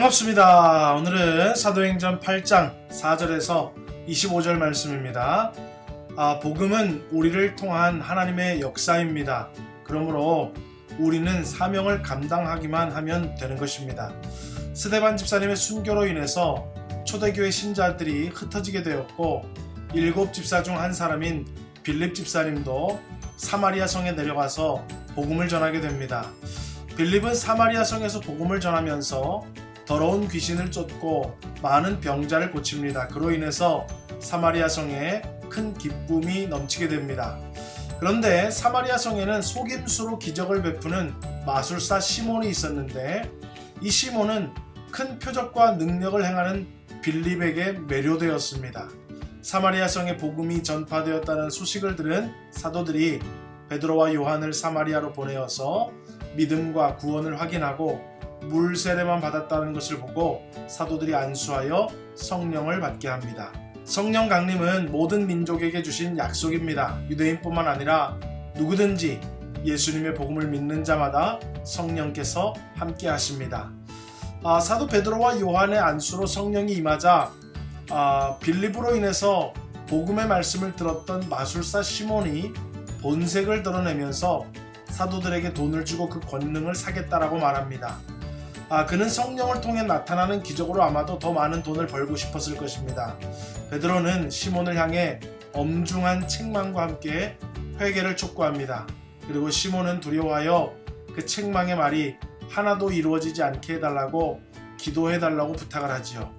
반갑습니다. 오늘은 사도행전 8장 4절에서 25절 말씀입니다. 아, 복음은 우리를 통한 하나님의 역사입니다. 그러므로 우리는 사명을 감당하기만 하면 되는 것입니다. 스데반 집사님의 순교로 인해서 초대교회 신자들이 흩어지게 되었고 일곱 집사 중 한 사람인 빌립 집사님도 사마리아 성에 내려가서 복음을 전하게 됩니다. 빌립은 사마리아 성에서 복음을 전하면서 더러운 귀신을 쫓고 많은 병자를 고칩니다. 그로 인해서 사마리아 성에 큰 기쁨이 넘치게 됩니다. 그런데 사마리아 성에는 속임수로 기적을 베푸는 마술사 시몬이 있었는데 이 시몬은 큰 표적과 능력을 행하는 빌립에게 매료되었습니다. 사마리아 성에 복음이 전파되었다는 소식을 들은 사도들이 베드로와 요한을 사마리아로 보내어서 믿음과 구원을 확인하고 물 세례만 받았다는 것을 보고 사도들이 안수하여 성령을 받게 합니다. 성령 강림은 모든 민족에게 주신 약속입니다. 유대인뿐만 아니라 누구든지 예수님의 복음을 믿는 자마다 성령께서 함께 하십니다. 아, 사도 베드로와 요한의 안수로 성령이 임하자 아, 빌립으로 인해서 복음의 말씀을 들었던 마술사 시몬이 본색을 드러내면서 사도들에게 돈을 주고 그 권능을 사겠다라고 말합니다. 아, 그는 성령을 통해 나타나는 기적으로 아마도 더 많은 돈을 벌고 싶었을 것입니다. 베드로는 시몬을 향해 엄중한 책망과 함께 회개를 촉구합니다. 그리고 시몬은 두려워하여 그 책망의 말이 하나도 이루어지지 않게 해달라고 기도해달라고 부탁을 하지요.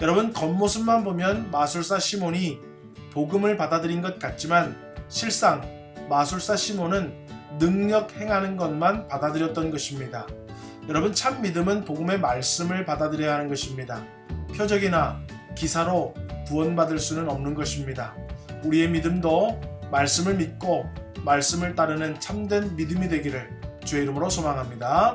여러분 겉모습만 보면 마술사 시몬이 복음을 받아들인 것 같지만 실상 마술사 시몬은 능력 행하는 것만 받아들였던 것입니다. 여러분 참 믿음은 복음의 말씀을 받아들여야 하는 것입니다. 표적이나 기사로 구원받을 수는 없는 것입니다. 우리의 믿음도 말씀을 믿고 말씀을 따르는 참된 믿음이 되기를 주의 이름으로 소망합니다.